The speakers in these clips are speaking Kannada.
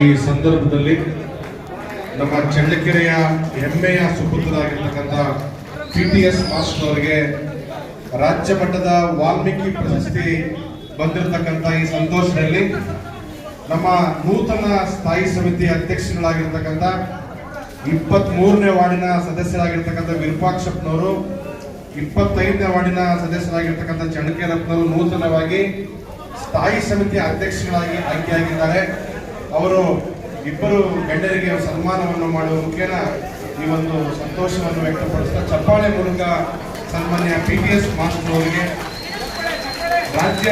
ಈ ಸಂದರ್ಭದಲ್ಲಿ ನಮ್ಮ ಚಳ್ಳಕೆರೆಯ ಹೆಮ್ಮೆಯ ಸುಪುತ್ರರಾಗಿರ್ತಕ್ಕಂಥ ಪಿ ಟಿ ಎಸ್ ಮಾಸ್ಟರ್ ಅವರಿಗೆ ರಾಜ್ಯ ಮಟ್ಟದ ವಾಲ್ಮೀಕಿ ಪ್ರಶಸ್ತಿ ಬಂದಿರತಕ್ಕಂಥ ಈ ಸಂತೋಷದಲ್ಲಿ ನಮ್ಮ ನೂತನ ಸ್ಥಾಯಿ ಸಮಿತಿ ಅಧ್ಯಕ್ಷರುಗಳಾಗಿರ್ತಕ್ಕಂಥ ಇಪ್ಪತ್ತ್ ಮೂರನೇ ವಾರ್ಡಿನ ಸದಸ್ಯರಾಗಿರ್ತಕ್ಕಂಥ ವಿರೂಪಾಕ್ಷಪ್ಪನವರು, ಇಪ್ಪತ್ತೈದನೇ ವಾರ್ಡಿನ ಸದಸ್ಯರಾಗಿರ್ತಕ್ಕಂಥ ಚಳ್ಳಕೆರಪ್ಪನವರು ನೂತನವಾಗಿ ಸ್ಥಾಯಿ ಸಮಿತಿ ಅಧ್ಯಕ್ಷರಾಗಿ ಆಯ್ಕೆಯಾಗಿದ್ದಾರೆ. ಅವರು ಇಬ್ಬರು ಗಣ್ಯರಿಗೆ ಸನ್ಮಾನವನ್ನು ಮಾಡುವ ಮುಖೇನ ಈ ಒಂದು ಸಂತೋಷವನ್ನು ವ್ಯಕ್ತಪಡಿಸ್ತಾ ಚಪ್ಪಾಳೆ ಮೂಲಕ ಸನ್ಮಾನ್ಯ ಪಿ ಟಿ ಎಸ್ ಮಾಸ್ಟರ್ ಅವರಿಗೆ ರಾಜ್ಯ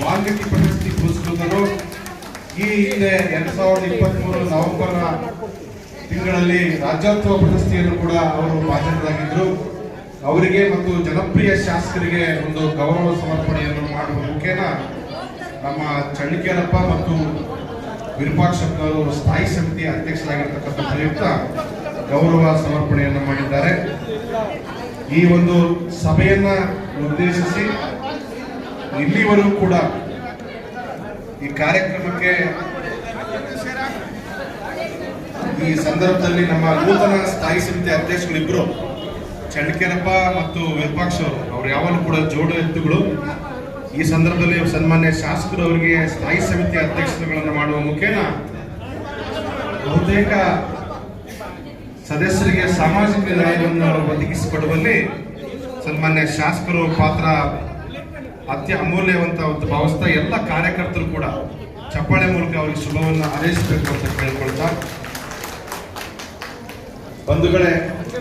ವಾಲ್ಮೀಕಿ ಪ್ರಶಸ್ತಿ ಪುರಸ್ಕೃತರು. ಈ ಹಿಂದೆ ಎರಡ್ ಸಾವಿರದ ಇಪ್ಪತ್ತ್ ಮೂರು ನವೆಂಬರ್ ತಿಂಗಳಲ್ಲಿ ರಾಜ್ಯೋತ್ಸವ ಪ್ರಶಸ್ತಿಯನ್ನು ಕೂಡ ಅವರು ಭಾಜನರಾಗಿದ್ದರು ಅವರಿಗೆ ಮತ್ತು ಜನಪ್ರಿಯ ಶಾಸಕರಿಗೆ ಒಂದು ಗೌರವ ಸಮರ್ಪಣೆಯನ್ನು ಮಾಡುವ ಮುಖೇನ ನಮ್ಮ ಚಳ್ಳಕೆರಪ್ಪ ಮತ್ತು ವಿರೂಪಾಕ್ಷಪ್ಪನವರು ಸ್ಥಾಯಿ ಸಮಿತಿ ಅಧ್ಯಕ್ಷರಾಗಿರ್ತಕ್ಕಂಥ ಪ್ರಯುಕ್ತ ಗೌರವ ಸಮರ್ಪಣೆಯನ್ನು ಮಾಡಿದ್ದಾರೆ. ಈ ಒಂದು ಸಭೆಯನ್ನ ಉದ್ದೇಶಿಸಿ ಇಲ್ಲಿವರೆಗೂ ಕೂಡ ಈ ಕಾರ್ಯಕ್ರಮಕ್ಕೆ ಈ ಸಂದರ್ಭದಲ್ಲಿ ನಮ್ಮ ನೂತನ ಸ್ಥಾಯಿ ಸಮಿತಿ ಅಧ್ಯಕ್ಷಗಳಿಬ್ರು ಚಂಡಕೇರಪ್ಪ ಮತ್ತು ವಿರೂಪಾಕ್ಷ ಅವರು, ಅವ್ರು ಯಾವಾಗಲೂ ಕೂಡ ಜೋಡು ಎತ್ತುಗಳು ಈ ಸಂದರ್ಭದಲ್ಲಿ ಸನ್ಮಾನ್ಯ ಶಾಸಕರು ಅವರಿಗೆ ಸ್ಥಾಯಿ ಸಮಿತಿ ಅಧ್ಯಕ್ಷತೆಗಳನ್ನು ಮಾಡುವ ಮುಖೇನ ಬಹುತೇಕ ಸದಸ್ಯರಿಗೆ ಸಾಮಾಜಿಕ ನ್ಯಾಯವನ್ನು ಒದಗಿಸಿಕೊಡುವಲ್ಲಿ ಸನ್ಮಾನ್ಯ ಶಾಸಕರು ಪಾತ್ರ ಅತ್ಯ ಅಮೂಲ್ಯವಂತ ಒಂದು ಭಾವಿಸ್ತಾ ಎಲ್ಲ ಕಾರ್ಯಕರ್ತರು ಕೂಡ ಚಪ್ಪಾಳೆ ಮೂಲಕ ಅವರಿಗೆ ಶುಭವನ್ನು ಹಾರೈಸಬೇಕು ಅಂತ ಕೇಳ್ಕೊಳ್ತಾ ಬಂಧುಗಳೇ